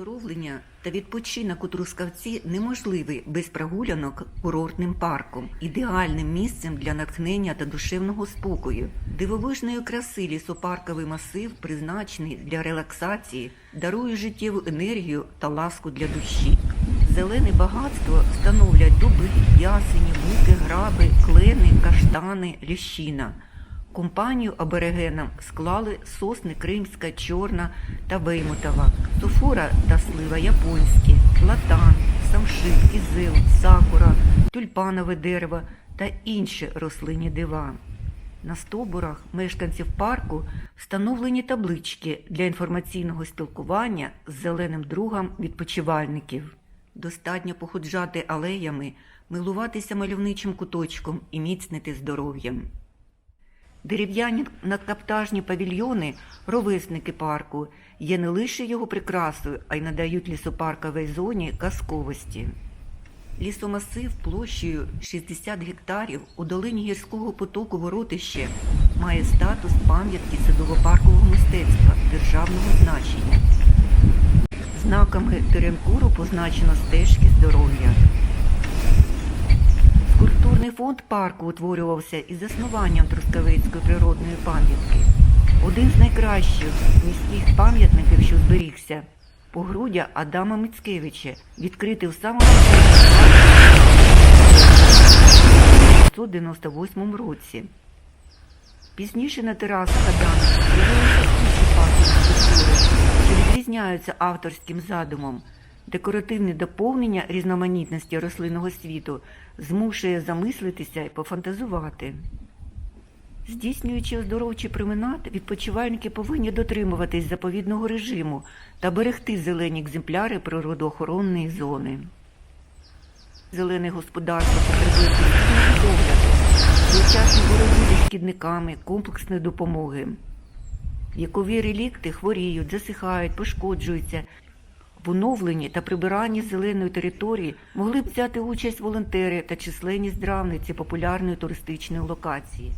Оздоровлення та відпочинок у Трускавці неможливий без прогулянок курортним парком, ідеальним місцем для натхнення та душевного спокою. Дивовижної краси лісопарковий масив призначений для релаксації, дарує життєву енергію та ласку для душі. Зелене багатство становлять дуби, ясені, буки, граби, клени, каштани, ліщина. Компанію аборигенам склали сосни Кримська, Чорна та Веймутова, суфора та слива японські, платан, самшит, кізил, сакура, тюльпанове дерево та інші рослинні дива. На стовбурах мешканців парку встановлені таблички для інформаційного спілкування з зеленим другом відпочивальників. Достатньо походжати алеями, милуватися мальовничим куточком і міцнити здоров'ям. Дерев'яні надкаптажні павільйони, ровесники парку, є не лише його прикрасою, а й надають лісопарковій зоні казковості. Лісомасив площею 60 гектарів у долині гірського потоку Воротище має статус пам'ятки садово-паркового мистецтва державного значення. Знаками Теренкуру позначено стежки здоров'я. Скульптурний фонд парку утворювався із заснуванням Трускавецької природної пам'ятки. Один з найкращих міських пам'ятників, що зберігся, погруддя Адама Мицкевича, відкритий в самому 1998 році. Пізніше на терасах Адама з'явилися інші паркові скульптури, що відрізняються авторським задумом. Декоративне доповнення різноманітності рослинного світу змушує замислитися і пофантазувати. Здійснюючи оздоровчий променад, відпочивальники повинні дотримуватись заповідного режиму та берегти зелені екземпляри природоохоронної зони. Зелене господарство потребує постійного догляду, своєчасної боротьби зі шкідниками, комплексної допомоги. Вікові релікти хворіють, засихають, пошкоджуються. В оновленні та прибиранні зеленої території могли б взяти участь волонтери та численні здравниці популярної туристичної локації.